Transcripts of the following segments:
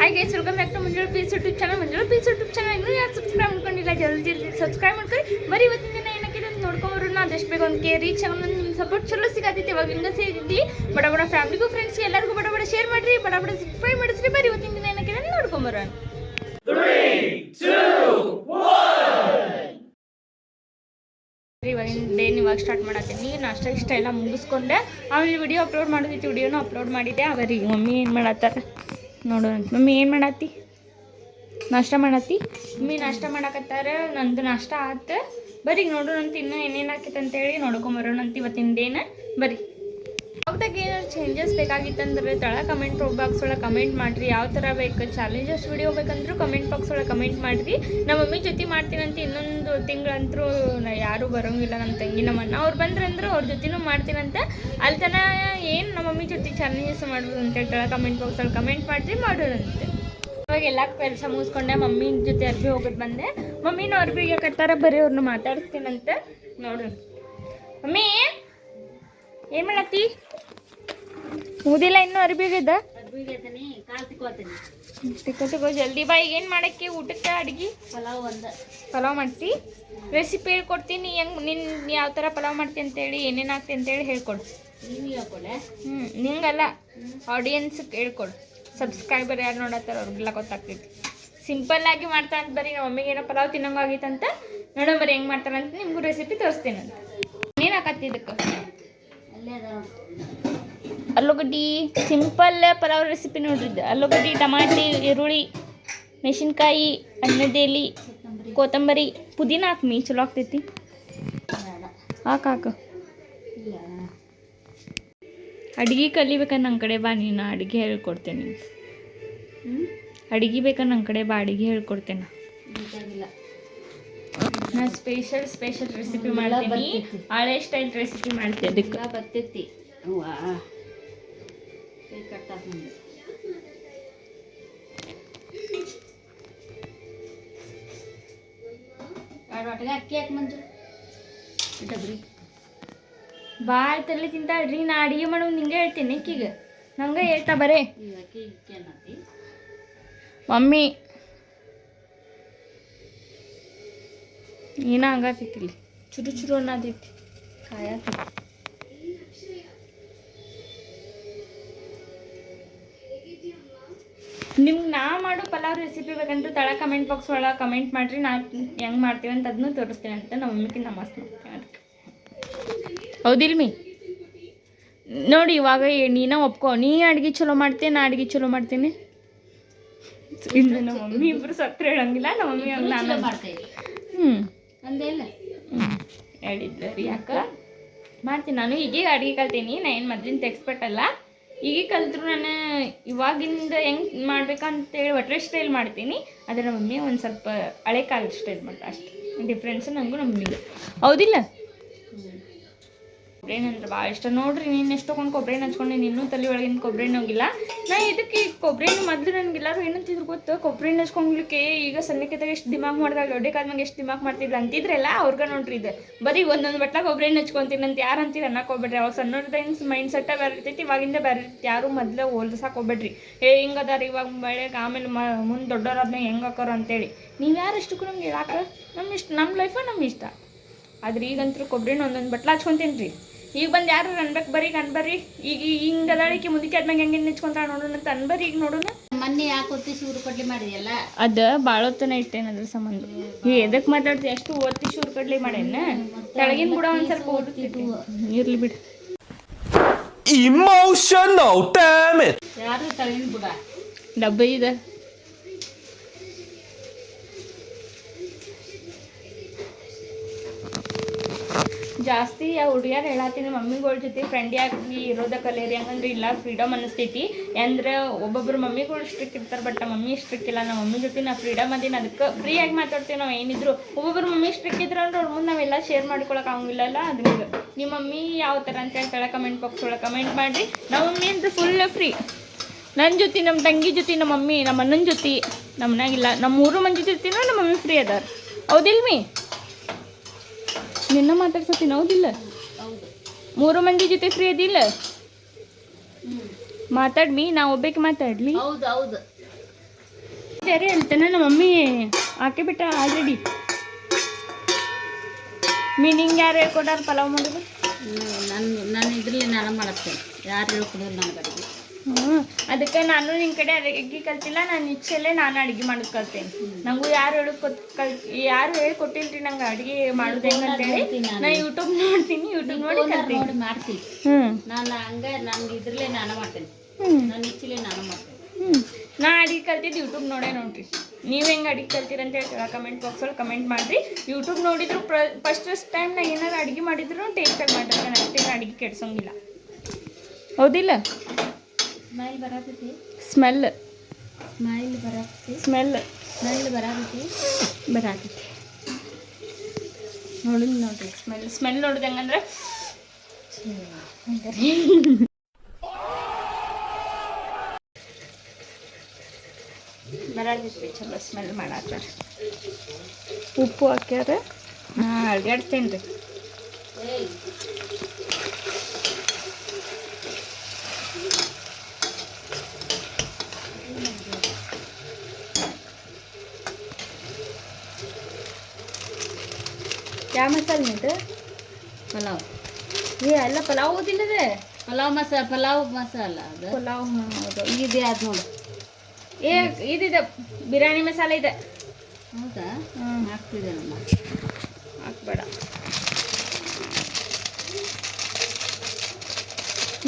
Hi guys welcome back to Manjula peace YouTube channel Manjula peace YouTube channel ಇನ್ನೂ ಯಾರು subscribe ಮಾಡ್ಕೊಂಡಿಲ್ಲ, ಜಲ್ದಿ ಜಲ್ದಿ ಸಬ್ಸ್ಕ್ರೈಬ್ ಮಾಡ್ಕೊಳ್ಳಿ. ಬರೀ ಇವತ್ತಿನ ದಿನ ಏನಕ್ಕೆ ಅಂತ ನಾ ಅದೆಷ್ಟು ಬೇಗ ಒಂದು ಕೆ ರೀಚ್ ಆಗೋಣ ನಿಮ್ಮ ಸಪೋರ್ಟ್ ಚಲೋ ಸಿಗತ್ತೈತಿ. ಇವಾಗ ಹಿಂಗೆ ಸೇರಿದ್ವಿ. ಬಡ ಬಡ ಫ್ಯಾಮಿಲಿಗೂ ಫ್ರೆಂಡ್ಸ್ಗೆ ಎಲ್ಲರಿಗೂ ಬಡ ಬಡ ಶೇರ್ ಮಾಡಿರಿ. ಬಡ ಬಡ ಸಬ್ಸ್ಕ್ರೈಬ್ ಮಾಡಿಸ್ರಿ. ಬರೀ ಇವತ್ತಿನ ದಿನ ಏನಕ್ಕೆ ಅಂತ ನೋಡ್ಕೊಂಬರೋಣ. ಡೇ ಇವಾಗ ಸ್ಟಾರ್ಟ್ ಮಾಡತ್ತೀನಿ. ನಾಷ್ಟ ಇಷ್ಟ ಎಲ್ಲ ಮುಗಿಸ್ಕೊಂಡೆ. ಆಮೇಲೆ ವಿಡಿಯೋ ಅಪ್ಲೋಡ್ ಮಾಡೋದಿತ್ತು. ವಿಡಿಯೋನು ಅಪ್ಲೋಡ್ ಮಾಡಿದ್ದೆ. ಅವರಿಗೆ ಮಮ್ಮಿ ಏನು ಮಾಡತ್ತಾರ? ನೋಡೋಣ. ಮಮ್ಮಿ ಏನು ಮಾಡತ್ತಿ ನಾಷ್ಟ ಮಾಡತ್ತಿ ಮಮ್ಮಿ ನಾಷ್ಟ ಮಾಡಕತ್ತಾರ, ನಂದು ನಾಷ್ಟ ಆತ. ಬರ್ರಿ ನೋಡೋಣಂತ ಇನ್ನೂ ಏನೇನು ಆಕೈತೆ ಅಂತೇಳಿ ನೋಡ್ಕೊಂಬರೋಣಂತ ಇವತ್ತಿನ ಡೇನ ಬರ್ರಿ ಅವಾಗ ಏನಾದ್ರು ಚೇಂಜಸ್ ಬೇಕಾಗಿತ್ತಂದ್ರೆ ತಳ ಕಮೆಂಟ್ ಬಾಕ್ಸ್ ಒಳಗೆ ಕಮೆಂಟ್ ಮಾಡಿರಿ. ಯಾವ ಥರ ಬೇಕು ಚಾಲೆಂಜಸ್ ವಿಡಿಯೋ ಬೇಕಂದ್ರೂ ಕಮೆಂಟ್ ಬಾಕ್ಸ್ ಒಳಗೆ ಕಮೆಂಟ್ ಮಾಡಿರಿ. ನಮ್ಮ ಮಮ್ಮಿ ಜೊತೆ ಮಾಡ್ತೀನಂತ ಇನ್ನೊಂದು ತಿಂಗಳಂತರೂ ನಾ ಯಾರೂ ಬರೋಂಗಿಲ್ಲ ನಮ್ಮ ತಂಗಿ ನಮ್ಮ ಅಣ್ಣ. ಅವ್ರು ಬಂದ್ರಂದ್ರೆ ಅವ್ರ ಜೊತೆನೂ ಮಾಡ್ತೀನಂತ. ಅಲ್ಲಿ ತನ ಏನು ನಮ್ಮ ಮಮ್ಮಿ ಜೊತೆ ಚಾಲೆಂಜಸ್ ಮಾಡ್ಬೋದು ಅಂತ ತಳ ಕಮೆಂಟ್ ಬಾಕ್ಸ್ ಒಳಗೆ ಕಮೆಂಟ್ ಮಾಡಿರಿ ಮಾಡೋರಂತೆ ಇವಾಗ ಎಲ್ಲ ಕೆಲಸ ಮುಗಿಸ್ಕೊಂಡೆ. ಮಮ್ಮಿ ಜೊತೆ ಅರ್ಬಿ ಹೋಗೋದು ಬಂದೆ. ಮಮ್ಮಿನೂ ಅರ್ಬಿಗೆ ಕಟ್ಟಾರ, ಬರೀ ಅವ್ರನ್ನ ಮಾತಾಡ್ತೀನಂತೆ ನೋಡೋಣ. ಮಮ್ಮಿ, ಏನು ಮಾಡತ್ತಿ? ಮುಗಿದಿಲ್ಲ ಇನ್ನೂ ಅರ್ಬಿಗದ ತಿಕ್ಕೋ ತಿಕ್ಕೋ ಜಲ್ದಿ ಬಾ ಈಗ ಏನು ಮಾಡಕ್ಕೆ ಊಟಕ್ಕೆ ಅಡ್ಗಿ? ಪಲಾವ್ ಒಂದ. ಪಲಾವ್ ಮಾಡ್ತಿ? ರೆಸಿಪಿ ಹೇಳ್ಕೊಡ್ತೀನಿ ಹೆಂಗೆ ನಿನ್ನ ಯಾವ ಥರ ಪಲಾವ್ ಮಾಡ್ತಿ ಅಂತೇಳಿ ಏನೇನು ಹಾಕ್ತಿ ಅಂತೇಳಿ ಹೇಳ್ಕೊಡು. ಹ್ಞೂ ನಿಂಗಲ್ಲ ಆಡಿಯನ್ಸ್ಗೆ ಹೇಳ್ಕೊಡು. ಸಬ್ಸ್ಕ್ರೈಬರ್ ಯಾರು ನೋಡತ್ತಾರ ಅವ್ರಿಗೆಲ್ಲ ಗೊತ್ತಾಗ್ತೈತಿ. ಸಿಂಪಲ್ ಆಗಿ ಮಾಡ್ತಾ ಅಂತ ಬರೀ ನಮ್ಮ ಮಮ್ಮಿಗೆ ಏನೋ ಪಲಾವ್ ತಿನ್ನೋಂಗಾಗಿತ್ತಂತ ನೋಡೋ ಬರೀ ಹೆಂಗೆ ಮಾಡ್ತಾರಂತ ನಿಮಗೂ ರೆಸಿಪಿ ತೋರಿಸ್ತೀನಂತ ಏನು ಹಾಕತ್ತಿ ಇದಕ್ಕೆ? ಆಲೂಗಡ್ಡಿ ಸಿಂಪಲ್ ಪಲಾವ್ ರೆಸಿಪಿ ನೋಡ್ರಿದ್ದು ಆಲೂಗಡ್ಡೆ ಟಮಾಟಿ ಈರುಳ್ಳಿ ಮೆಣಸಿನ್ಕಾಯಿ ಅನ್ನದೇಲಿ ಕೊತ್ತಂಬರಿ ಪುದೀನ ಹಾಕಿ ಹಾಕ್ಮಿ ಚಲೋ ಆಗ್ತೈತಿ. ಹಾಕ ಹಾಕು. ಅಡ್ಗೆ ಕಲಿಬೇಕನ್ನ ನನ್ನ ಕಡೆ ಬಾ ನೀನು ಅಡುಗೆ ಹೇಳ್ಕೊಡ್ತೇನೆ ಅಡುಗೆ ಬೇಕಂದ್ರೆ ನನ್ನ ಕಡೆ ಬಾ ಅಡುಗೆ ಹೇಳ್ಕೊಡ್ತೇನೆ. ನಾ ನಾನು ಸ್ಪೆಷಲ್ ಸ್ಪೆಷಲ್ ರೆಸಿಪಿ ಮಾಡ್ತೀನಿ. ಹಳೆ ಸ್ಟೈಲ್ ರೆಸಿಪಿ ಮಾಡ್ತೀನಿ ಅದಕ್ಕೆ. ಬರ್ತೈತಿ. ಅವ್ವ ಕೈ ಕಟ್ಟಾಕ ಮುಂದೆ ಎರಡು ಒಟ್ಟಿಗೆ ಅಕ್ಕಿ ಹಾಕಿ ಮಂಜು? ಡಬ್ರಿ ಭಾಳ ತಲೆ ತಿಂತಾಳ್ರಿ ನಾ ಅಡುಗೆ ಮಾಡೋದು ನಿಂಗೆ ಹೇಳ್ತೀನಿ ಅಕ್ಕಿಗೆ. ನಂಗೆ ಹೇಳ್ತಾ ಬರೇ. ಅಕ್ಕಿ ಮಮ್ಮಿ. ಏನ ಹಂಗಾತೈತಿ ಇಲ್ಲಿ ಚುರು ಚುರು ಅನ್ನೋದೈತಿ ಕಾಯತೈತಿ ನಿಮ್ಗೆ ನಾ ಮಾಡೋ ಪಲಾವ್ ರೆಸಿಪಿ ಬೇಕಂದ್ರೆ ತಳ ಕಮೆಂಟ್ ಬಾಕ್ಸ್ ಒಳಗೆ ಕಮೆಂಟ್ ಮಾಡಿರಿ. ನಾ ಹೆಂಗೆ ಮಾಡ್ತೀವಿ ಅಂತ ಅದನ್ನು ತೋರಿಸ್ತೀನಿ ಅಂತ ನಮ್ಮ ಮಮ್ಮಿಗೆ ಮಸ್ತ್ ಮಾಡ್ತೀನಿ ಅದಕ್ಕೆ. ಹೌದಿಲ್ ಮೀ ನೋಡಿ ಇವಾಗ ಏ- ನೀನ ಒಪ್ಕೋ. ನೀ ಅಡ್ಗೆ ಚಲೋ ಮಾಡ್ತೀನಿ ನಾ ಅಡ್ಗೆ ಚಲೋ ಮಾಡ್ತೀನಿ. ಇನ್ನು ನಮ್ಮ ಮಮ್ಮಿ ಇಬ್ಬರು ಸತ್ರ ಹೇಳಂಗಿಲ್ಲ ನಮ್ಮ ಮಮ್ಮಿ ಹಂಗೆ ನಾನು ಮಾಡ್ತೀನಿ ಮಾಡ್ತೇವೆ ಹ್ಞೂ ಅಂದೇ ಇಲ್ಲ ಹೇಳಿದ್ದೆ ರೀ ಯಾಕೆ ಮಾಡ್ತೀನಿ ನಾನು. ಈಗೀಗ ಅಡುಗೆ ಕಲ್ತೀನಿ. ನಾ ಏನು ಮೊದ್ಲಿಂದ ಎಕ್ಸ್ಪರ್ಟ್ ಅಲ್ಲ. ಈಗ ಕಲಿತ್ರು ನಾನು ಇವಾಗಿಂದ ಹೆಂಗೆ ಮಾಡ್ಬೇಕಂತೇಳಿ ಒಟ್ರೆ ಸ್ಟೈಲ್ ಮಾಡ್ತೀನಿ. ಆದರೆ ಮಮ್ಮಿ ಒಂದು ಸ್ವಲ್ಪ ಹಳೆ ಕಾಲದ ಸ್ಟೈಲ್ ಮಾಡ್ತಾರೆ ಅಷ್ಟೇ. ಡಿಫ್ರೆನ್ಸ್ ನನಗೂ ನಮ್ಮ ಮಮ್ಮಿಗೆ. ಹೌದಿಲ್ಲ? ಕೊಬ್ಬರಿ ಅಂದ್ರೆ ಭಾಳ ಇಷ್ಟ. ನೋಡ್ರಿ, ನೀನು ಎಷ್ಟು ತೊಗೊಂಡು ಕೊಬ್ಬರಿ ಹಚ್ಕೊಂಡು ಇನ್ನೂ ತಲೆ ಒಳಗಿನ ಕೊಬ್ಬರಿ ಹೋಗಿಲ್ಲ. ನಾ ಇದಕ್ಕೆ ಕೊಬ್ಬರಿ ಮೊದಲು ನನಗೆ ಎಲ್ಲರೂ ಏನಂತಿದ್ರು ಗೊತ್ತು? ಕೊಬ್ಬರಿ ಹಚ್ಕೊಂಡ್ಲಿಕ್ಕೆ ಈಗ ಸಣ್ಣಕ್ಕಿದ್ದಾಗ ಎಷ್ಟು ದಿಮಾಗ್ ಮಾಡಿದಾಗ ದೊಡ್ಡ ಕಾದ್ಮಾಗ ಎಷ್ಟು ದಿಮಾಗ್ ಮಾಡ್ತಿದ್ರು ಅಂತಿದ್ರಲ್ಲ ಅವ್ರಿಗೆ ನೋಡ್ರಿ ಇದು. ಬರೀ ಒಂದೊಂದು ಬಟ್ಲ ಕೊಬ್ಬರಿ ಹಚ್ಕೊಂತೀನಿ ಅಂತ ಯಾರು ಅಂತೀರ ಅನ್ನಕ್ಕೆ ಹೋಗ್ಬೇಡ್ರಿ ಅವಾಗ ಸಣ್ಣದ ಮೈಂಡ್ ಸೆಟ್ಟ ಬೇರೆ ಇರ್ತೈತಿ ಇವಾಗಿಂದ ಬೇರೆ ಯಾರು ಮೊದಲೇ ಹೋಲ್ಸಕ್ಕೆ ಹೋಗ್ಬೇಡ್ರಿ ಏ ಹಿಂಗೆ ಅದಾರ ಇವಾಗ ಬೆಳೆಗೆ ಆಮೇಲೆ ಮ, ಮುಂದೆ ದೊಡ್ಡವ್ರಾದ್ಮೇಲೆ ಹೆಂಗೆ ಹಾಕೋರು ಅಂತೇಳಿ. ನೀವು ಯಾರು ಇಷ್ಟಕ್ಕೂ ನಮ್ಗೆ ಹೇಳಾಕ? ನಮ್ಮ ಇಷ್ಟ ನಮ್ಮ ಲೈಫ ನಮ್ಮ ಇಷ್ಟ. ಆದ್ರೆ ಈಗಂತೂ ಕೊಬ್ಬರಿನ ಒಂದೊಂದು ಬಟ್ಲ ಹಚ್ಕೊಂತೀನಿ ರೀ ಈಗ ಬಂದು ಯಾರು ಅನ್ಬೇಕು ಬರ್ರಿ. ಅನ್ಬರ್ರಿ ಈಗ ಹಿಂಗೆ ಅದಾಳಿಕೆ ಮುಂದಕ್ಕೆ ಆದ್ಮ್ಯಾಗ ಹೆಂಗೆ ನಿಂಚ್ಕೊಂತಾಳ ನೋಡೋಣ ಅಂತ ಅನ್ಬರಿ ಈಗ ನೋಡೋಣ. ಮೊನ್ನೆ ಯಾಕೆ ಒತ್ತಿ ಶೂರು ಕಡ್ಲಿ ಮಾಡಿದೆಯಲ್ಲ? ಅದು ಭಾಳೊತ್ತನ ಇಟ್ಟೇನೆ ಅದ್ರ ಸಂಬಂಧ. ಈ ಎದಕ್ಕೆ ಮಾತಾಡ್ತಿ? ಎಷ್ಟು ಓದ್ತಿ ಶೂರ್ ಕಡ್ಲಿ ಮಾಡೇನ ಕೆಳಗಿನ ಕೂಡ ಒಂದು ಸ್ವಲ್ಪ ಓದ್ತಿದ್ವಿ. ಇರ್ಲಿ ಬಿಡು. ಇಮೋಷನ್ damn ಯಾರು ತಳಿನ ಬುಡ ಡಬ್ಬ ಇದೆ. ಜಾಸ್ತಿ ಆ ಹುಡುಗಿಯರು ಹೇಳತ್ತೀನಿ, ಮಮ್ಮಿಗಳ ಜೊತೆ ಫ್ರೆಂಡಿಯಾಗಿ ಇರೋದ ಕಲಿಯರಿ ಹಂಗಂದ್ರೆ ಇಲ್ಲ ಫ್ರೀಡಮ್ ಅನ್ನಿಸ್ತೈತಿ ಅಂದ್ರೆ ಒಬ್ಬೊಬ್ರು ಮಮ್ಮಿಗಳು ಸ್ಟ್ರಿಕ್ ಇರ್ತಾರೆ ಬಟ್ ಮಮ್ಮಿ ಸ್ಟ್ರಿಕ್ ಇಲ್ಲ ನಮ್ಮ ಮಮ್ಮಿ ಜೊತೆ ನಾ ಫ್ರೀಡಮ್ ಅದೀನಿ, ಅದಕ್ಕೆ ಫ್ರೀಯಾಗಿ ಮಾತಾಡ್ತೀವಿ ನಾವು ಏನಿದ್ರು. ಒಬ್ಬೊಬ್ರು ಮಮ್ಮಿ ಸ್ಟ್ರಿಕ್ ಇದ್ರು ಅಂದ್ರೆ ಅವ್ರ ಮುಂದೆ ನಾವೆಲ್ಲ ಶೇರ್ ಮಾಡ್ಕೊಳಕ್ಕೆ ಆಗಂಗಿಲ್ಲಲ್ಲ ಅದಕ್ಕೆ ನಿಮ್ಮ ಮಮ್ಮಿ ಯಾವ ಥರ ಅಂತ ಹೇಳ್ತಾಳೆ ಕಮೆಂಟ್ ಬಾಕ್ಸ್ ಒಳಗೆ ಕಮೆಂಟ್ ಮಾಡಿರಿ. ನಮ್ಮ ಮಮ್ಮಿ ಅಂದ್ರೆ ಫುಲ್ ಫ್ರೀ ನನ್ನ ಜೊತೆ ನಮ್ಮ ತಂಗಿ ಜೊತೆ ನಮ್ಮ ಮಮ್ಮಿ ನಮ್ಮ ಅಣ್ಣನ ಜೊತೆ ನಮ್ಮ ನಮ್ಮ ಮೂರು ಮಂದಿ ಜೊತೆನೂ ನಮ್ಮ ಮಮ್ಮಿ ಫ್ರೀ ಅದಾರ. ಹೌದಿಲ್ ಮೀ ನಿನ್ನ ಮಾತಾಡ್ಸತ್ತೀನಿ ಹೌದಿಲ್ಲ ಹೌದು ಮೂರು ಮಂದಿ ಜೊತೆ ಫ್ರೀ ಅದಿಲ್ಲ? ಮಾತಾಡ್ಮಿ ನಾ ಒಬ್ಬಕ್ಕೆ ಮಾತಾಡ್ಲಿ. ಸರಿ ಹೇಳ್ತೇನೆ ನಮ್ಮ ಮಮ್ಮಿ ಹಾಕಿ ಬಿಟ್ಟ ಆಲ್ರೆಡಿ ಮೀನಿಂಗ್ ಯಾರು ಹೇಳ್ಕೊಟ್ಟಾರ ಪಲಾವ್ ಮಾಡೋದು ನಾನು ನಾನು ಇದ್ರಲ್ಲಿ ನಾನು ಮಾಡತ್ತೇನೆ ಯಾರು ಹೇಳ್ಕೊಡೋರು ನಾನು ಅಡುಗೆ ಹ್ಞೂ ಅದಕ್ಕೆ ನಾನು ನಿಮ್ಮ ಕಡೆ ಅಡುಗೆ ಕಲ್ತಿಲ್ಲ ನಾನು ಇಚ್ಛೆಲ್ಲೇ ನಾನು ಅಡುಗೆ ಮಾಡೋದು ಕಲ್ತೇನೆ. ನನಗೂ ಯಾರು ಹೇಳಿ ಕಲ್ ಯಾರು ಹೇಳಿ ಕೊಟ್ಟಿಲ್ರಿ ನಂಗೆ ಅಡುಗೆ ಮಾಡೋದು ಹೆಂಗಂತೇಳಿ ನಾ ಯೂಟ್ಯೂಬ್ ನೋಡ್ತೀನಿ ಯೂಟ್ಯೂಬ್ ನೋಡಿ ಕಲ್ತೀನಿ. ನೋಡಿ ಮಾಡ್ತೀನಿ. ಹ್ಞೂ ನಾನು ಹಂಗೆ ನಾನು ಇದ್ರಲ್ಲೇ ನಾನು ಮಾಡ್ತೇನೆ. ನನ್ನ ಇಚ್ಚಿಲೆ ನಾನು ಮಾಡ್ತೇನೆ. ಹ್ಞೂ ನಾ ಅಡಿಗೆ ಕಲ್ತಿದ್ದು ಯೂಟ್ಯೂಬ್ ನೋಡೇ ನೋಡ್ರಿ. ನೀವು ಹೆಂಗೆ ಅಡಿಗೆ ಕಲ್ತೀರ ಅಂತ ಹೇಳ್ತೀರ ಕಮೆಂಟ್ ಬಾಕ್ಸಲ್ಲಿ ಕಮೆಂಟ್ ಮಾಡಿರಿ. ಯೂಟ್ಯೂಬ್ ನೋಡಿದ್ರು ಪ್ರ ಫಸ್ಟ್ ಫಸ್ಟ್ ಟೈಮ್ ನಾ ಏನಾರು ಅಡುಗೆ ಮಾಡಿದ್ರು ಟೇಸ್ಟಾಗಿ ಮಾಡಿರ್ತಾನೆ ಅಷ್ಟೇನು ಅಡುಗೆ ಕೆಡ್ಸೋಂಗಿಲ್ಲ. ಹೌದಿಲ್ಲ? ಸ್ಮೈಲ್ ಬರತೈತಿ? ಸ್ಮೆಲ್. ಸ್ಮೈಲ್ ಬರತೈತಿ? ಸ್ಮೆಲ್. ಸ್ಮೆಲ್ ಬರತೈತಿ? ಬರತೈತಿ. ನೋಡಿ ನೋಡ್ರಿ. ಸ್ಮೆಲ್ ಸ್ಮೆಲ್ ನೋಡಿದಂಗಂದ್ರೆ ಬರಾತೈತಿ ಚಲೋ ಸ್ಮೆಲ್ ಮಾಡತ್ತಾರ ಉಪ್ಪು ಹಾಕ್ಯಾರ? ಹಾಂ ಅಡ್ಗಾಡ್ತೇನೆ ರೀ ಏಯ್ ಯಾವ ಮಸಾಲೆ ನಿಂತು ಪಲಾವ್. ಏ ಅಲ್ಲ ಪಲಾವ್ ಓದಿಲ್ಲದೆ ಪಲಾವ್ ಮಸಾಲ ಪಲಾವ್ ಮಸಾಲ ಅದು. ಪಲಾವ್ ಹೌದು. ಇದೆ ಅದು ನೋಡು. ಏ ಇದಿದೆ. ಬಿರಿಯಾನಿ ಮಸಾಲೆ ಇದೆ. ಹೌದಾ? ಹ್ಞೂ ಹಾಕ್ತಿದೆ ನಮ್ಮ ಹಾಕ್ಬೇಡ.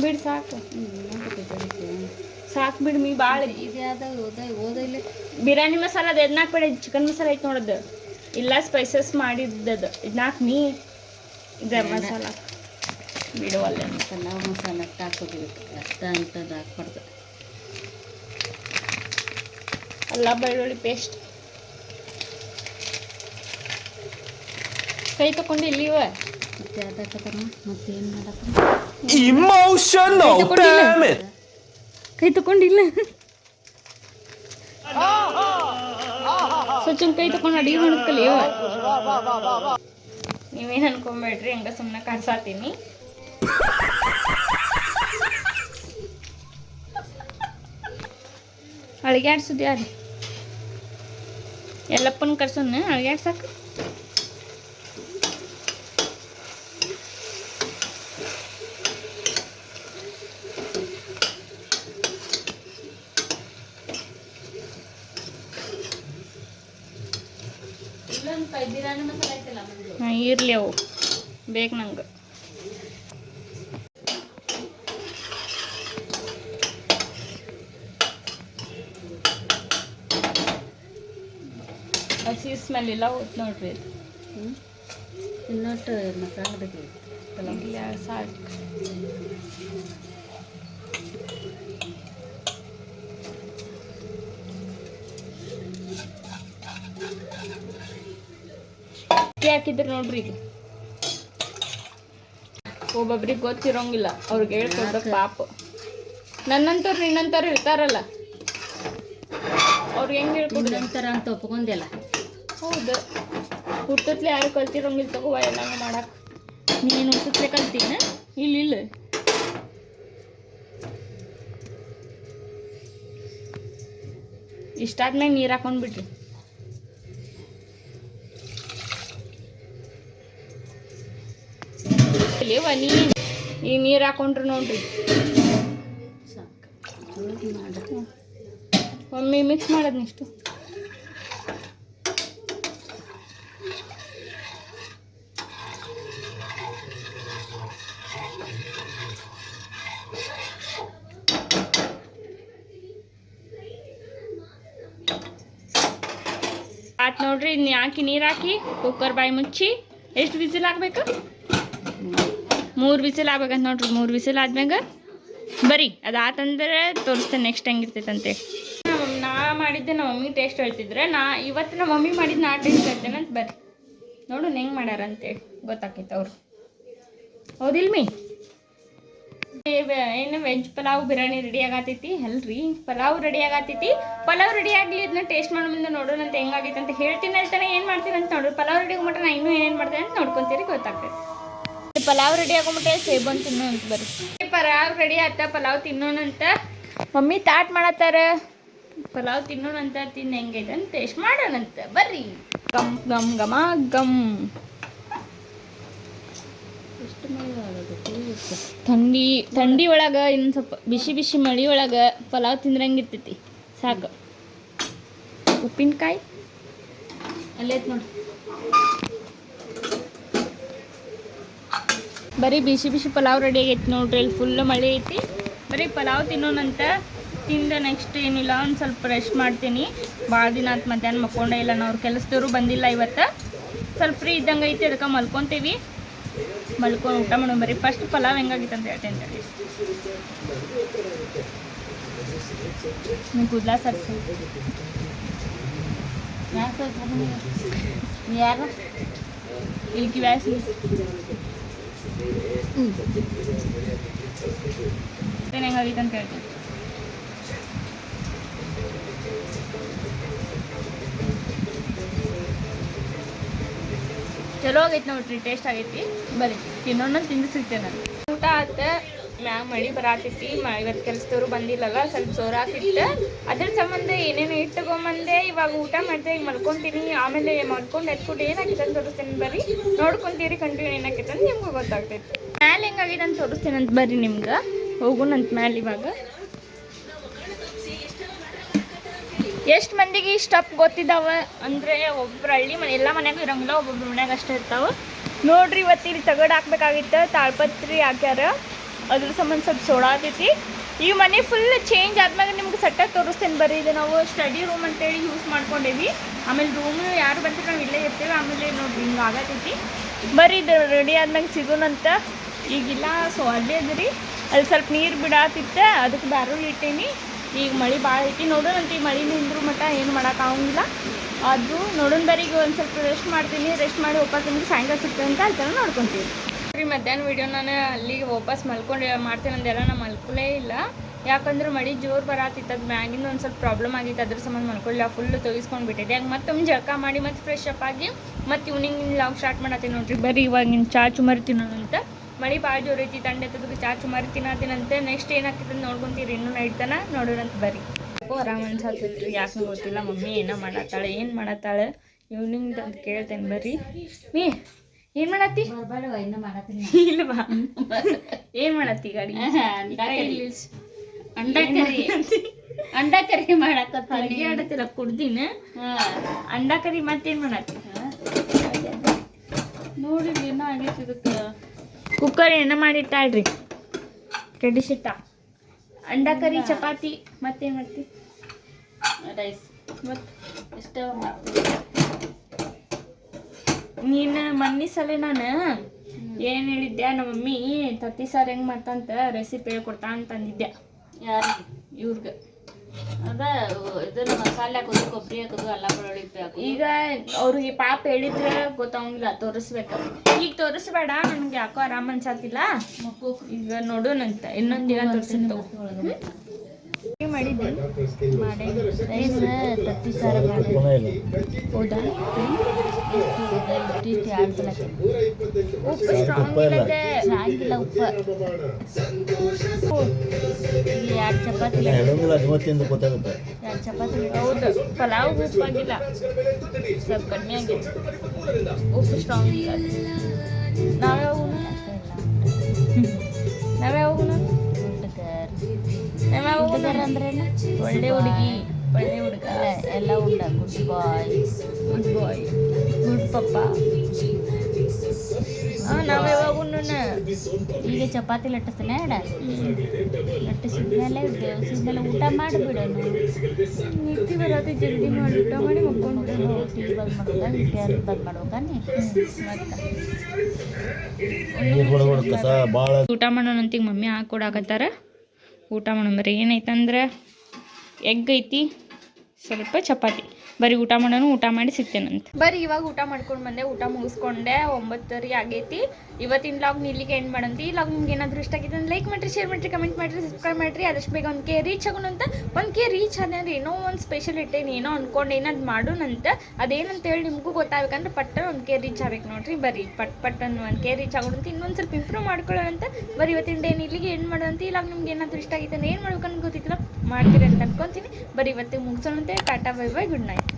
ಬಿಡು ಸಾಕು. ಸಾಕು ಬಿಡು ಮೀ ಭಾಳ ಇದೆ ಅದ ಓದ ಓದ ಇಲ್ಲ ಬಿರಿಯಾನಿ ಮಸಾಲ ಅದು ಎದ್ನಾಕ್ಬೇಡ ಚಿಕನ್ ಮಸಾಲೆ ಐತೆ ನೋಡೋದು. ಇಲ್ಲ ಸ್ಪೈಸಸ್ ಮಾಡಿದ್ದದು. ಇದನ್ನಾಕ್ ನೀ. ಇದೆ ಮಸಾಲ ಬಿಡುವಲ್ಲ ಮಸಾಲ ಮಸಾಲ ಹಾಕೋದಿರುತ್ತೆ. ಹಾಕೋಬೇಕು ಅಷ್ಟ ಅಂತದ್ದು ಹಾಕ್ಬಾರ್ದು. ಅಲ್ಲ ಬೆಳ್ಳುಳ್ಳಿ ಪೇಸ್ಟ್ ಕೈ ತಕೊಂಡು ಇಲ್ಲಿವ ಮತ್ತೆ ಅದಕ್ಕೆ ಮತ್ತೆ ಏನು ಮಾಡಕ್ಕೆ Emotional, damn it! ಕೈ ತಕೊಂಡಿಲ್ಲ ಕೈ ತಕೊಂಡು ಅಡಿಗೆ ಮಾಡೋದ್ ನೀವೇನ್ ನೀವೇನು ಅನ್ಕೊಂಬೇಡ್ರಿ, ಹಂಗ ಸುಮ್ಮನೆ ಕರ್ಸಾತೀನಿ. ಅಳಿಗಾಡ್ಸುದು ಯಾರು ಎಲ್ಲಪ್ಪನ ಕರ್ಸೋನ ಅಳಿಗಾಡ್ಸಕ್ಕೆ ಇಲ್ಲೊಂದು ಕೈ ಬಿರಿಯಾನಿ ಮಸಾಲ ಐತಲ್ಲ ಮುಂದೆ ಹಾಂ ಇರಲಿ ಅವು ಬೇಕು ನಂಗೆ ಹಸಿ ಸ್ಮೆಲ್ ಇಲ್ಲ ಹೋತ್ ನೋಡ್ರಿ ಇದು. ಹ್ಞೂ ಇನ್ನೊಟ್ಟು ಮಸಾಲ ಬೇಕು ಇಲ್ಲ ಸಾಕು ಅಕ್ಕಿ ಹಾಕಿದ್ರು ನೋಡ್ರಿ ಈಗ ಒಬ್ಬೊಬ್ರಿಗೆ ಗೊತ್ತಿರೋಂಗಿಲ್ಲ. ಅವ್ರಿಗೆ ಹೇಳ್ಕೊಡ್ಬೇಕು ಪಾಪ. ನನ್ನಂತವ್ರು ನಿನ್ನಂತವ್ರು ಇರ್ತಾರಲ್ಲ. ಅವ್ರಿಗೆ ಹೆಂಗ್ ಹೇಳ್ಕೊಡ್ರಿ ಅಂತಾರ ಅಂತ ಒಪ್ಕೊಂದಿಲ್ಲ ಹೌದು. ಹುಟ್ಟತ್ಲೆ ಯಾರು ಕಲ್ತಿರೋಂಗಿಲ್ಲ ತಗೋ ಎಲ್ಲ ಮಾಡಕ್ಕೆ ನೀನು ಹುಟ್ಟತ್ಲೆ ಕಲ್ತೀನ ಇಲ್ಲ ಇಲ್ಲ. ಇಷ್ಟಾದ್ಮೇಲೆ ನೀರು ಹಾಕೊಂಡ್ಬಿಟ್ರಿ ಇಲ್ಲಿವ ನೀ ಈ ನೀರು ಹಾಕೊಂಡ್ರು ನೋಡ್ರಿ ಸಾಕು ಜೋಡಿ ಮಾಡು ಒಮ್ಮೆ ಮಿಕ್ಸ್ ಮಾಡೋದು ಇಷ್ಟು ಆತ್ ನೋಡ್ರಿ ಇದನ್ನ ಹಾಕಿ ನೀರು ಹಾಕಿ ಕುಕ್ಕರ್ ಬಾಯಿ ಮುಚ್ಚಿ ಎಷ್ಟು ವಿಸಿಲ್ ಹಾಕ್ಬೇಕು ಮೂರು ವಿಸಿಲ್ ಆಗ್ಬೇಕಂತ ನೋಡ್ರಿ, ಮೂರು ವಿಸಿಲ್ ಆದ್ಮ್ಯಾಗ. ಬರೀ ಅದಾತಂದ್ರೆ ತೋರಿಸ್ತೇನೆ ನೆಕ್ಸ್ಟ್ ಹೆಂಗಿರ್ತೈತಂತೆ. ನಾ ಮಾಡಿದ್ದೆ ನಮ್ಮ ಮಮ್ಮಿ ಟೇಸ್ಟ್ ಹೇಳ್ತಿದ್ರೆ, ನಾ ಇವತ್ತು ನಮ್ಮ ಮಮ್ಮಿ ಮಾಡಿದ್ದು, ನಾ ಟೇಸ್ಟ್ ಹೇಳ್ತೇನೆ ಅಂತ ಬರ್ರಿ ನೋಡು ಹೆಂಗೆ ಮಾಡ್ಯಾರ ಅಂತೇಳಿ ಗೊತ್ತಾಕೈತೆ ಅವ್ರು. ಹೌದಿಲ್ ಮೀ? ಏನು ವೆಜ್ ಪಲಾವ್ ಬಿರಿಯಾನಿ ರೆಡಿ ಆಗತೈತಿ? ಅಲ್ರಿ, ಪಲಾವ್ ರೆಡಿ ಆಗತೈತಿ. ಪಲಾವ್ ರೆಡಿ ಆಗಲಿ ಇದನ್ನ ಟೇಸ್ಟ್ ಮಾಡೋ ಮುಂದೆ ನೋಡೋಣಂತೆ ಅಂತ ಹೆಂಗಾಗೈತೆ ಅಂತ ಹೇಳ್ತೀನಿ ಹೇಳ್ತಾನೆ, ಏನು ಮಾಡ್ತೀನಿ ಅಂತ ನೋಡ್ರಿ. ಪಲಾವ್ ರೆಡಿ ಮಟ್ಟ ನಾ ಇನ್ನೂ ಏನೇನು ಮಾಡ್ತೇನೆ ಅಂತ ನೋಡ್ಕೊತೀರಿ, ಗೊತ್ತಾಗ್ತೈತೆ. ಪಲಾವ್ ರೆಡಿ ಆಗೋಮಟ್ಟ ಸೇಬನ್ ತಿನ್ನೋ ಅಂತ ಬರ್ರಿ. ಪಲಾವ್ ರೆಡಿ ಆತ ಪಲಾವ್ ತಿನ್ನೋನಂತ ಮಮ್ಮಿ ತಾಟ್ ಮಾಡತ್ತಾರ. ಪಲಾವ್ ತಿನ್ನೋಣಂತ ತಿನ್ನ ಹೆಂಗೈತೆ ಅಂತ ಟೇಸ್ಟ್ ಮಾಡೋಣಂತ ಬರ್ರಿ. ಗಮ್ ಗಮ್ ಗಮ ಗಮ್. ಥಂಡಿ ಥಂಡಿ ಒಳಗೆ ಇನ್ನು ಸ್ವಲ್ಪ ಬಿಸಿ ಬಿಸಿ ಮಳಿ ಒಳಗೆ ಪಲಾವ್ ತಿಂದ್ರಂಗಿರ್ತೈತಿ ಸಾಕು. ಉಪ್ಪಿನಕಾಯಿ? ಅಲ್ಲೇ ನೋಡಿ. ಬರೀ ಬಿಸಿ ಬಿಸಿ ಪಲಾವ್ ರೆಡಿ ಆಗೈತಿ ನೋಡ್ರಿ, ಇಲ್ಲಿ ಫುಲ್ ಮಳೆ ಐತಿ. ಬರೀ ಪಲಾವ್ ತಿನ್ನೋಣಂತ ತಿಂದ ನೆಕ್ಸ್ಟ್ ಏನಿಲ್ಲ, ಒಂದು ಸ್ವಲ್ಪ ರೆಸ್ಟ್ ಮಾಡ್ತೀನಿ. ಭಾಳ ದಿನ ಆತು ಮಧ್ಯಾಹ್ನ ಮಕ್ಕೊಂಡೇ ಇಲ್ಲ, ನಾವು ಕೆಲಸದವರು ಬಂದಿಲ್ಲ ಇವತ್ತು. ಸ್ವಲ್ಪ ಫ್ರೀ ಇದ್ದಂಗೆ ಐತಿ, ಅದಕ್ಕೆ ಮಲ್ಕೊತೀವಿ. ಮಲ್ಕೊಂಡು ಊಟ ಮಾಡೋಣ ಬರೀ. ಫಸ್ಟ್ ಪಲಾವ್ ಹೆಂಗಾಗಿತ್ತು ಅಂತ ಹೇಳ್ತೇನೆ. ನೀನು ಕೂದಲ ಸರ್ ಯಾರು ಇಲ್ಲಿ ವ್ಯಾಸಿ ಹೆಂಗಾಗಿತ್ತು ಅಂತ ಹೇಳ್ತೀನಿ ಚಲೋ ಆಗೈತೆ ನೋಡ್ರಿ ಟೇಸ್ಟ್ ಆಗೈತಿ ಬರೀ ತಿನ್ನೋಣ ತಿಂದು ಸಿಗ್ತೇನೆ ಊಟ ಆತ ಮ್ಯಾಗ ಮಳಿ ಬರಾತೈತಿ ಇವತ್ತು ಕೆಲಸದವ್ರು ಬಂದಿಲ್ಲಲ್ಲ, ಸ್ವಲ್ಪ ಜೋರಾಕಿಟ್ಟು ಅದ್ರ ಸಂಬಂಧ ಏನೇನು ಇಟ್ಟುಕೊಂಬಂದೆ ಇವಾಗ ಊಟ ಮಾಡಿದೆ ಈಗ ಮಲ್ಕೊಂತೀನಿ, ಆಮೇಲೆ ಮಲ್ಕೊಂಡು ಎತ್ಕೊಂಡು ಏನಾಗಿದೆ ಅಂತ ತೋರಿಸ್ತೀನಿ ಬರ್ರಿ. ನೋಡ್ಕೊಂತೀರಿ ಕಂಟಿನ್ಯೂ ಏನಾಗೈತೆ ಅಂತ ನಿಮ್ಗೆ ಗೊತ್ತಾಗ್ತೈತಿ. ಮ್ಯಾಲೆ ಹೆಂಗಾಗಿದೆ ಅಂತ ತೋರಿಸ್ತೀನಿ ಅಂತ ಬರ್ರಿ ನಿಮ್ಗೆ. ಹೋಗೋಣಂತ ಮ್ಯಾಲೆ ಇವಾಗ. ಎಷ್ಟು ಮಂದಿಗೆ ಸ್ಟಪ್ ಗೊತ್ತಿದ್ದಾವ ಅಂದರೆ ಒಬ್ರು ಹಳ್ಳಿ ಮನೆ, ಎಲ್ಲ ಮನ್ಯಾಗ ಇರಂಗಿಲ್ಲ, ಒಬ್ಬೊಬ್ರು ಮನ್ಯಾಗ ಅಷ್ಟೇ ಇರ್ತಾವ. ನೋಡ್ರಿ ಇವತ್ತು ಇಲ್ಲಿ ತಗಡ್ ಹಾಕ್ಬೇಕಾಗಿತ್ತು, ತಾಳ್ಪತ್ರಿ ಹಾಕ್ಯಾರ. ಅದ್ರ ಸಂಬಂಧ ಸ್ವಲ್ಪ ಸೋಡಾತೈತಿ ಈ ಮನೆ ಫುಲ್ ಚೇಂಜ್ ಆದ್ಮೇಲೆ ನಿಮ್ಗೆ ಸೆಟ್ಟಾಗಿ ತೋರಿಸ್ತೇನೆ ಬರ್ರಿ. ಇದು ನಾವು ಸ್ಟಡಿ ರೂಮ್ ಅಂತೇಳಿ ಯೂಸ್ ಮಾಡ್ಕೊಂಡೇವಿ. ಆಮೇಲೆ ರೂಮ್ ಯಾರು ಬಂದ್ರೆ ನಾವು ಇಲ್ಲೇ ಇರ್ತೀವಿ. ಆಮೇಲೆ ನೋಡ್ರಿ ಹಿಂಗೆ ಆಗತೈತಿ. ಬರ್ರಿ, ಇದು ರೆಡಿ ಆದ್ಮೇಲೆ ಸಿಗೋಣಂತ ಈಗಿಲ್ಲ ಸೊ ಅಲ್ಲೇ ಅದ್ರಿ ಅಲ್ಲಿ ಸ್ವಲ್ಪ ನೀರು ಬಿಡಾತಿತ್ತು, ಅದಕ್ಕೆ ಬ್ಯಾರಲ್ ಇಟ್ಟೇನಿ. ಈಗ ಮಳೆ ಭಾಳ ಐತಿ. ನೋಡೋಣಂತ ಈ ಮಳೆ ನಿಂದ್ರು ಮಟ್ಟ ಏನು ಮಾಡೋಕ್ಕಾಗಂಗಿಲ್ಲ ಅದು ನೋಡೋಣ ಬರೀ ಈಗ ಒಂದು ಸ್ವಲ್ಪ ರೆಸ್ಟ್ ಮಾಡ್ತೀನಿ. ರೆಸ್ಟ್ ಮಾಡಿ ವಾಪಸ್ ನಿಮ್ಗೆ ಸಾಯಂಕಾಲ ಸಿಗ್ತದೆ ಅಂತ ಅಲ್ಲಿ ಥರ ನೋಡ್ಕೊತೀವಿ. ರೀ ಮಧ್ಯಾಹ್ನ ವಿಡಿಯೋ ನಾನು ಅಲ್ಲಿಗೆ ವಾಪಸ್ ಮಲ್ಕೊಂಡು. ಮಾಡ್ತೇನೆ ಅಂದೆಲ್ಲ ನಾನು ಮಲ್ಕೊಳ್ಳೇ ಇಲ್ಲ. ಯಾಕಂದ್ರೆ ಮಳೆ ಜೋರು ಬರತ್ತಿತ್ತು ಅದು ಮ್ಯಾಗಿಂದ ಒಂದು ಸ್ವಲ್ಪ ಪ್ರಾಬ್ಲಮ್ ಆಗಿತ್ತು. ಅದ್ರ ಸಂಬಂಧ ಮಲ್ಕೊಳ್ಳಿಲ್ಲ ಫುಲ್ ತೊಗಿಸ್ಕೊಂಡು ಬಿಟ್ಟಿದ್ದೆ. ಹಂಗೆ ಮತ್ತೊಮ್ಮೆ ಜಳಕ ಮಾಡಿ ಮತ್ತೆ ಫ್ರೆಶ್ ಅಪ್ ಆಗಿ ಮತ್ತು ಇವ್ನಿಂಗ್ ಲಾಗ್ ಸ್ಟಾರ್ಟ್ ಮಾಡತ್ತೀನಿ ನೋಡ್ರಿ. ಬರೀ ಇವಾಗಿನ ಚಾ ಚುಮರಿ ತಿನ್ನೋಣಂತ ಮಳೆ ಭಾಳ ಜೋರು ಐತಿ ತಂಡೆ ತದಕ್ಕೆ ಚಾ ಚುಮರಿ ತಿನ್ನತ್ತಿನಂತೆ ನೆಕ್ಸ್ಟ್ ಏನಾಗ್ತದೆ ಅಂತ ನೋಡ್ಕೊಂತೀರಿ ಇನ್ನೂ ನೈಟ್ ತನ ನೋಡೋಣಂತ ಬರ್ರಿ. ಆರಾಮ್ ಅನ್ಸತ್ತೈತ್ರಿ. ಯಾಕೆ ಗೊತ್ತಿಲ್ಲ ಮಮ್ಮಿ ಏನೋ ಮಾಡತ್ತಾಳೆ ಏನು ಮಾಡತ್ತಾಳೆ? ಇವ್ನಿಂಗ್ ಅಂತ ಕೇಳ್ತೇನೆ ಬರ್ರಿ. ನೀ ಏನು ಮಾಡತ್ತಿ? ಬರ್ಬೇಡವ ಇನ್ನು ಮಾಡತ್ತೀನಿ ಇಲ್ವಾ ಏನ್ ಮಾಡತ್ತಿ ಗಾಡಿ? ಅಂಡ ಕರಿ. ಅಂಡ ಕರಿ. ಮಾಡಕತ್ತೀನಿ. ಅಡುಗೆ ಆಡತ್ತಿಲ್ಲ ಕುಡ್ದಿನ. ಅಂಡ ಕರಿ ಮತ್ತೇನ್ ಮಾಡತ್ತಿ? ನೋಡಿ ಏನೋ ಆಗೈತಿ ಇದಕ್ಕೆ ಕುಕ್ಕರ್ ಏನ ಮಾಡಿಟ್ಟಾಳ್ರಿ. ಕೆಡಿಸಿಟ್ಟ ಅಂಡ ಕರಿ ಚಪಾತಿ ಮತ್ತೇನ್ ಮಾಡ್ತಿ? ರೈಸ್. ಮತ್ತೆ ಇಷ್ಟ ನೀನು ಮೊನ್ನೆ ಸಲ ನಾನು ಏನು ಹೇಳಿದ್ದೆ ನಮ್ಮ ಮಮ್ಮಿ? ತತ್ತಿ ಸಾರ್ ಹೆಂಗೆ ಮಾಡ್ತಂತ ರೆಸಿಪಿ ಹೇಳ್ಕೊಡ್ತಾ ಅಂತ ಅಂದಿದ್ದೆ ಯಾರಿಗೆ? ಇವ್ರಿಗೆ. ಅದ ಇದನ್ನ ಮಸಾಲೆ ಹಾಕೋದು ಕೊಬ್ಬರಿ ಹಾಕೋದು ಅಲ್ಲ ಬೆಳ್ಳುಳ್ಳಿ ಹಾಕೋದು. ಈಗ ಅವ್ರಿಗೆ ಪಾಪ ಹೇಳಿದ್ರೆ ಗೊತ್ತಾಗಂಗಿಲ್ಲ ತೋರಿಸ್ಬೇಕು. ಈಗ ತೋರಿಸ್ಬೇಡ ನನಗೆ ಯಾಕೋ ಆರಾಮ್ ಅನ್ಸತ್ತಿಲ್ಲ ಈಗ ಈಗ ನೋಡೋಣಂತ ಇನ್ನೊಂದು ದಿನ ತೋರಿಸಿತ್ತು ಮಾಡಿದ್ದೆ? ಮಾಡಿ. ಸಾರ ತತ್ತಿ ಸಾರು ಮಾಡಿ ಹೌದಾ? ಉಪ್ಪು ಸ್ಟ್ರಾಂಗ್ ಇಲ್ಲದೆ ಆಗಿಲ್ಲ ಉಪ್ಪ ಈಗ ಎರಡು ಚಪಾತಿ ಹೇಳೋಂಗಿಲ್ಲ ಇವತ್ತಿಂದ ಗೊತ್ತಾಗುತ್ತೆ ಎರಡು ಚಪಾತಿ ಹೌದು ಪಲಾವ್ ಉಪ್ಪಾಗಿಲ್ಲ ಸ್ವಲ್ಪ ಕಡಿಮೆ ಆಗಿತ್ತು ಉಪ್ಪು ಸ್ಟ್ರಾಂಗ್ ಇಲ್ಲ ನಾವೇ ಹೋಗೋಣ ನಾವೇ ಹೋಗೋಣ ಹುಡುಗರ್ ನಾವೇ ಹೋಗೋಣ ಹುಡುಗರ್ ಅಂದ್ರೇನು ಒಳ್ಳೆ ಹುಡುಗಿ ಒಳ್ಳೆ ಹುಡುಗ ಎಲ್ಲ ಉಂಡ good boy good boy good ಪಪ್ಪ ಹಾಂ ನಾವೇ ಹೋಗೋಣ ಈಗ ಚಪಾತಿ ಲಟ್ಟಿಸ್ತಾನೆ ಎಡ ಲಟ್ಟಿಸಿದ್ಮೇಲೆ ದೇವಸಿದ್ಮೇಲೆ ಊಟ ಮಾಡಿಬಿಡೋಣ ನಿದ್ದೆ ಬರೋದು ಜಲ್ದಿ ಮಾಡಿ ಊಟ ಮಾಡಿ ಮಕ್ಕೊಂಡು ಟಿ ಬಂದ್ ಮಾಡ್ಬೇಕಾ ವಿದ್ಯಾರ್ಥಿ ಬಂದ್ ಮಾಡ್ಬೇಕಾನೆ ಊಟ ಮಾಡೋಣಂತ ಈಗ ಮಮ್ಮಿ ಹಾಕೊಡಾಕತ್ತಾರ ಊಟ ಮಾಡೋಣ ಏನೈತಂದ್ರೆ ಎಗ್ ಐತಿ, ಸ್ವಲ್ಪ ಚಪಾತಿ. ಬರೀ ಊಟ ಮಾಡೋನು, ಊಟ ಮಾಡಿ ಸಿಗ್ತೇನಂತ. ಬರೀ ಇವಾಗ ಊಟ ಮಾಡ್ಕೊಂಡು ಬಂದೆ, ಊಟ ಮುಗಿಸ್ಕೊಂಡೆ ಒಂಬತ್ತರಿ ಆಗೈತಿ. ಇವತ್ತಿನ ಲಾಗ್ ನಿಲ್ಲಿಗೆ ಎಂಡ್ ಮಾಡಂತಿ. ಈ ಲಾಗ್ ನಿಮ್ಗೆ ಏನಾದರೂ ಇಷ್ಟ ಆಗಿತ್ತು ಲೈಕ್ ಮಾಡಿರಿ ಶೇರ್ ಮಾಡಿರಿ ಕಮೆಂಟ್ ಮಾಡಿರಿ ಸಬ್ಸ್ಕ್ರೈಬ್ ಮಾಡಿರಿ. ಅದಷ್ಟು ಬೇಗ ಒಂದು ಕೆ ರೀಚ್ ಆಗೋಣಂತ ಒಂದು ಕೆ ರೀಚ್ ಆದ್ರೆ ಏನೋ ಒಂದು ಸ್ಪೆಷಲ್ ಇಟ್ಟೇನು ಏನೋ ಅಂದ್ಕೊಂಡು ಏನಾದ್ರು ಮಾಡೋಣಂತ ಅದೇನಂತ ಹೇಳಿ ನಿಮಗೂ ಗೊತ್ತಾಗಬೇಕಂದ್ರೆ ಪಟ್ಟ ಒಂದು ಕೆ ರೀಚ್ ಆಗ್ಬೇಕು ನೋಡ್ರಿ. ಬರೀ ಪಟ್, ಪಟ್ಟನ್ ಒಂದು ಕೆ ರೀಚ್ ಆಗೋಣಂತ ಇನ್ನೊಂದು ಸ್ವಲ್ಪ ಇಂಪ್ರೂವ್ ಮಾಡ್ಕೊಳ್ಳೋಣಂತ ಬರೀ ಇವತ್ತಿನ ಡೇ ಇಲ್ಲಿಗೆ ಏನು ಮಾಡೋಂತ. ಇಲ್ಲ ನಿಮ್ಗೆ ಏನಾದರೂ ಇಷ್ಟ ಆಗಿದೆ ಏನು ಮಾಡ್ಬೇಕಂತ ಗೊತ್ತಿಲ್ಲ ಮಾಡ್ತೀರಿ ಅಂತ ಅನ್ಕೊಂತೀನಿ. ಬರೀ ಇವತ್ತಿಗೆ ಮುಗಿಸೋಣಂತೆ tata bye bye good night.